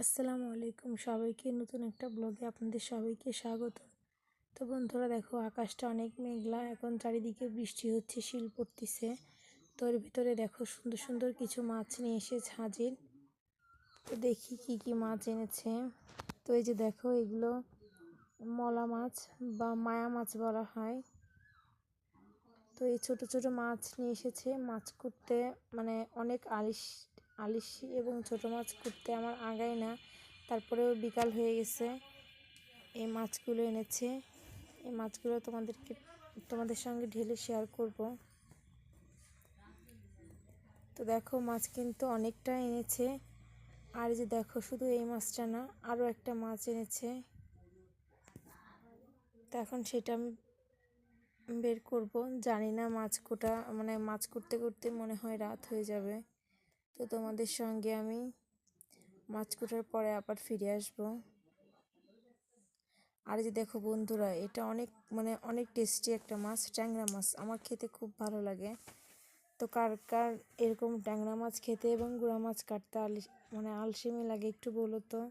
আসসালামু আলাইকুম সবাইকে। নতুন একটা ব্লগে আপনাদের সবাইকে স্বাগত। তো বন্ধুরা, দেখো, আকাশটা অনেক মেঘলা। এখন চারিদিকে বৃষ্টি হচ্ছে, শিল পড়তেছে। তো এর ভিতরে দেখো, সুন্দর সুন্দর কিছু মাছ নিয়ে এসেছে হাজির। তো দেখি কি কি মাছ এনেছে। তো এই যে দেখো, এগুলো মলা মাছ বা মায়া মাছ বলা হয়। তো এই ছোট ছোট মাছ নিয়ে এসেছে। মাছ করতে মানে অনেক আলিশ আলিশি এবং ছোট মাছ করতে আমার আগায় না। তারপরেও বিকাল হয়ে গেছে। এই মাছগুলো এনেছে। এই মাছগুলো তোমাদেরকে, তোমাদের সঙ্গে ঢেলে শেয়ার করব। তো দেখো, মাছ কিন্তু অনেকটা এনেছে। আর যে দেখো, শুধু এই মাছটা না আরও একটা মাছ এনেছে। তো এখন সেটা আমি বের করব। জানি না মাছ কোটা মানে মাছ করতে করতে মনে হয় রাত হয়ে যাবে। তো তোমাদের সঙ্গে আমি মাছ কোটার পরে আবার ফিরে আসব। আর যে দেখো বন্ধুরা, এটা অনেক মানে অনেক টেস্টি একটা মাছ, ট্যাংরা মাছ। আমার খেতে খুব ভালো লাগে। তো কার কার এরকম ট্যাংরা মাছ খেতে এবং গুঁড়া মাছ কাটতে আলি মানে আলসেমি লাগে একটু বলো তো?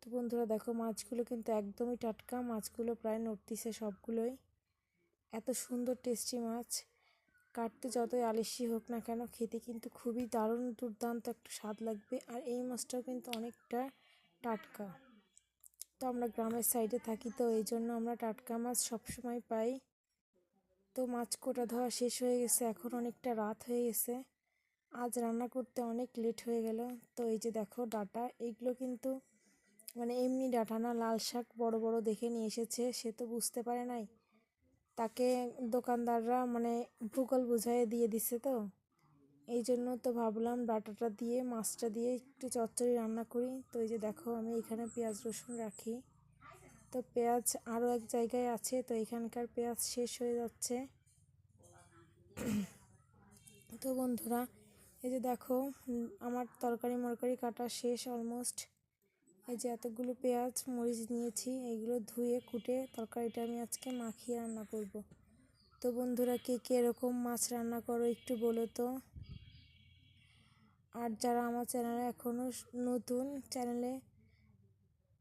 তো বন্ধুরা দেখো, মাছগুলো কিন্তু একদমই টাটকা। মাছগুলো প্রায় নড়তিছে সবগুলোই। এত সুন্দর টেস্টি মাছ। কাটতে যতই আলিশি হোক না কেন খেতে কিন্তু খুবই দারুণ দুর্দান্ত একটা স্বাদ লাগবে। আর এই মাছটাও কিন্তু অনেকটা টাটকা। তো আমরা গ্রামের সাইডে থাকি, তো এই জন্য আমরা টাটকা মাছ সবসময় পাই। তো মাছ কোটা ধোয়া শেষ হয়ে গেছে, এখন অনেকটা রাত হয়ে গেছে। আজ রান্না করতে অনেক লেট হয়ে গেল। তো এই যে দেখো ডাটা এইগুলো কিন্তু মানে এমনি ডাটা না, লাল শাক বড় বড় দেখে নিয়ে এসেছে, সে তো বুঝতে পারে নাই। তাকে দোকানদাররা মানে ভূগোল বুঝাই দিয়ে দিছে তো। এই জন্য তো ভাবলাম ডাটাটা দিয়ে, মাছটা দিয়ে একটু চচ্চড়ি রান্না করি। তো এই যে দেখো, আমি এখানে পেঁয়াজ রসুন রাখি। তো পেঁয়াজ আরও এক জায়গায় আছে, তো এখানকার পেঁয়াজ শেষ হয়ে যাচ্ছে। তো বন্ধুরা, এই যে দেখো আমার তরকারি মরকারি কাটা শেষ অলমোস্ট। এই যে এতগুলো পেঁয়াজ, মরিচ নিয়েছি, এইগুলো ধুয়ে, কুটে তরকারিটা আমি আজকে মাখিয়ে রান্না করব। তো বন্ধুরা, কে কে এরকম মাছ রান্না করো একটু বলো তো? আর যারা আমার চ্যানেলে এখনও নতুন চ্যানেলে,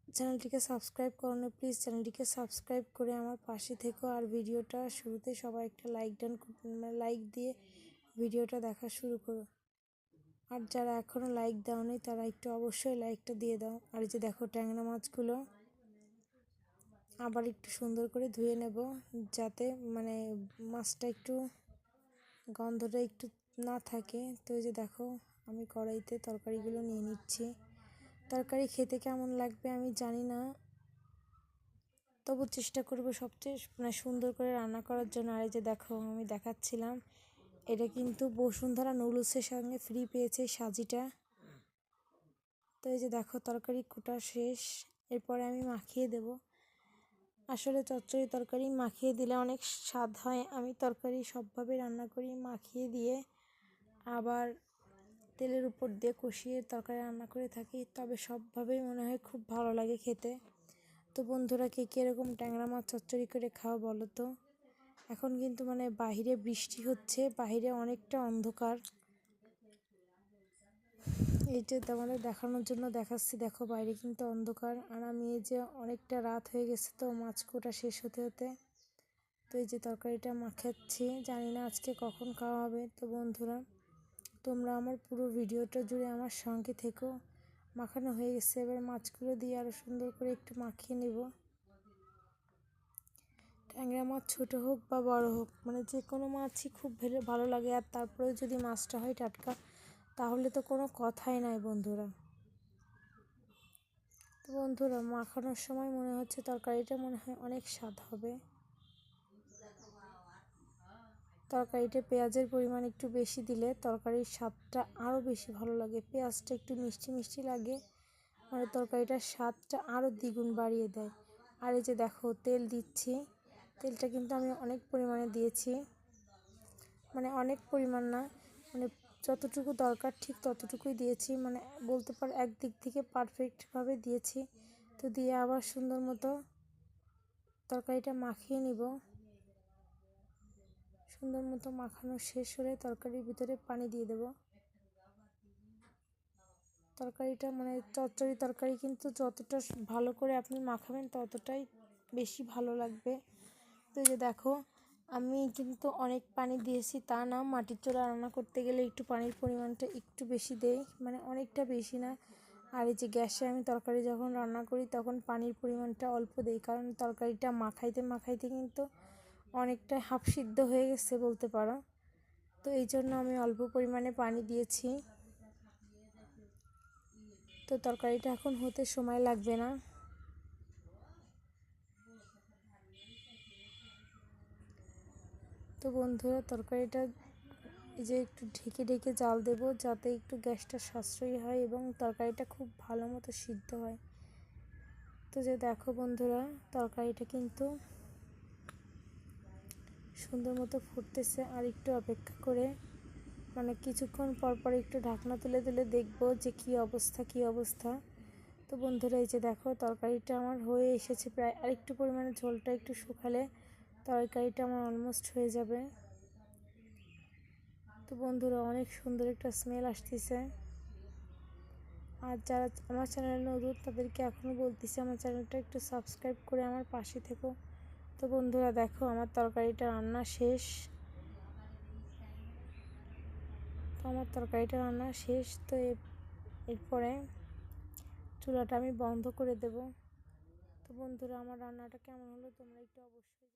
চ্যানেলটিকে সাবস্ক্রাইব করো না প্লিজ চ্যানেলটিকে সাবস্ক্রাইব করে আমার পাশে থেকো। আর ভিডিওটা শুরুতে সবাই একটা লাইক ডান লাইক দিয়ে ভিডিওটা দেখা শুরু করো। আর যারা এখনও লাইক দাওনি, তারা একটু অবশ্যই লাইকটা দিয়ে দাও। আর যে দেখো ট্যাংরা মাছগুলো, আবার একটু সুন্দর করে ধুয়ে নেব, যাতে মানে মাছটা একটু গন্ধটা একটু না থাকে। তো যে দেখো, আমি কড়াইতে তরকারিগুলো নিয়ে নিচ্ছি। তরকারি খেতে কেমন লাগবে আমি জানি না। তবু চেষ্টা করব সবচেয়ে মানে সুন্দর করে রান্না করার জন্য। আর এই যে দেখো, আমি দেখাচ্ছিলাম এটা কিন্তু বসুন্ধরা নুডলসের সঙ্গে ফ্রি পেয়েছে সাজিটা। তো এই যে দেখো, তরকারি কুটা শেষ। এরপরে আমি মাখিয়ে দেব। আসলে চচ্চড়ি তরকারি মাখিয়ে দিলে অনেক স্বাদ হয়। আমি তরকারি সবভাবে রান্না করি মাখিয়ে দিয়ে আবার তেলের উপর দিয়ে কষিয়ে তরকারি রান্না করে থাকি। তবে সবভাবেই মনে হয় খুব ভালো লাগে খেতে। তো বন্ধুরা, কে কীরকম ট্যাংরা মাছ চচ্চড়ি করে খাও বলো তো? এখন কিন্তু মানে বাহিরে বৃষ্টি হচ্ছে, বাহিরে অনেকটা অন্ধকার। এই যে তোমাদের দেখানোর জন্য দেখাচ্ছি, দেখো বাইরে কিন্তু অন্ধকার। আর আমি এই যে অনেকটা রাত হয়ে গেছে তো, মাছ কোটা শেষ হতে হতে। তো এই যে তরকারিটা মাখাচ্ছি, জানি না আজকে কখন খাওয়া হবে। তো বন্ধুরা, তোমরা আমার পুরো ভিডিওটা জুড়ে আমার সঙ্গে থেকো। মাখানো হয়ে গেছে, এবার মাছগুলো দিয়ে আরও সুন্দর করে একটু মাখিয়ে নেব। ট্যাংরা মাছ ছোটো হোক বা বড় হোক মানে যে কোনো মাছই খুব ভেলে লাগে। আর তারপরেও যদি মাছটা হয় টাটকা, তাহলে তো কোনো কথাই নাই বন্ধুরা। তো বন্ধুরা, মাখানোর সময় মনে হচ্ছে তরকারিটা মনে হয় অনেক স্বাদ হবে। তরকারিতে পেঁয়াজের পরিমাণ একটু বেশি দিলে তরকারির স্বাদটা আরও বেশি ভালো লাগে। পেঁয়াজটা একটু মিষ্টি মিষ্টি লাগে মানে তরকারিটার স্বাদটা আরও দ্বিগুণ বাড়িয়ে দেয়। আর এই যে দেখো, তেল দিচ্ছি। তেলটা কিন্তু আমি অনেক পরিমাণে দিয়েছি। মানে অনেক পরিমাণ না মানে যতটুকু দরকার ঠিক ততটুকুই দিয়েছি। মানে বলতে পার একদিক থেকে পারফেক্টভাবে দিয়েছি। তো দিয়ে আবার সুন্দর মতো তরকারিটা মাখিয়ে নিব। সুন্দর মতো মাখানো শেষ হলে তরকারির ভিতরে পানি দিয়ে দেব। তরকারিটা মানে চচ্চড়ি তরকারি কিন্তু যতটা ভালো করে আপনি মাখাবেন ততটাই বেশি ভালো লাগবে। তো যে দেখো, আমি কিন্তু অনেক পানি দিয়েছি, তা না, মাটির চোলা রান্না করতে গেলে একটু পানির পরিমাণটা একটু বেশি দেই মানে অনেকটা বেশি না। আর এই যে গ্যাসে আমি তরকারি যখন রান্না করি, তখন পানির পরিমাণটা অল্প দেই, কারণ তরকারিটা মাখাইতে মাখাইতে কিন্তু অনেকটা হাফ সিদ্ধ হয়ে গেছে বলতে পারো। তো এই জন্য আমি অল্প পরিমাণে পানি দিয়েছি। তো তরকারিটা এখন হতে সময় লাগবে না। তো বন্ধুরা, তরকারিটা এই যে একটু ঢেকে ঢেকে জাল দেব যাতে একটু গ্যাসটা সাশ্রয়ী হয় এবং তরকারিটা খুব ভালো মতো সিদ্ধ হয়। তো যে দেখো বন্ধুরা, তরকারিটা কিন্তু সুন্দর মতো ফুটতেছে আর একটু অপেক্ষা করে মানে কিছুক্ষণ পর পর একটু ঢাকনা তুলে তুলে দেখব যে কি অবস্থা কি অবস্থা। তো বন্ধুরা, এই যে দেখো, তরকারিটা আমার হয়ে এসেছে প্রায় আর একটু পরিমাণে ঝোলটা একটু শুকালে। তরকারিটা আমার অলমোস্ট হয়ে যাবে। তো বন্ধুরা, অনেক সুন্দর একটা স্মেল আসতেছে। আর যারা আমার চ্যানেলে নতুন, তাদেরকে এখনও বলতেছি, আমার চ্যানেলটা একটু সাবস্ক্রাইব করে আমার পাশে থেকো। তো বন্ধুরা, দেখো, আমার তরকারিটা রান্না শেষ। তো আমার তরকারিটা রান্না শেষ, তো এরপরে চুলাটা আমি বন্ধ করে দেব। তো বন্ধুরা, আমার রান্নাটা কেমন হলো তোমরা একটু অবশ্যই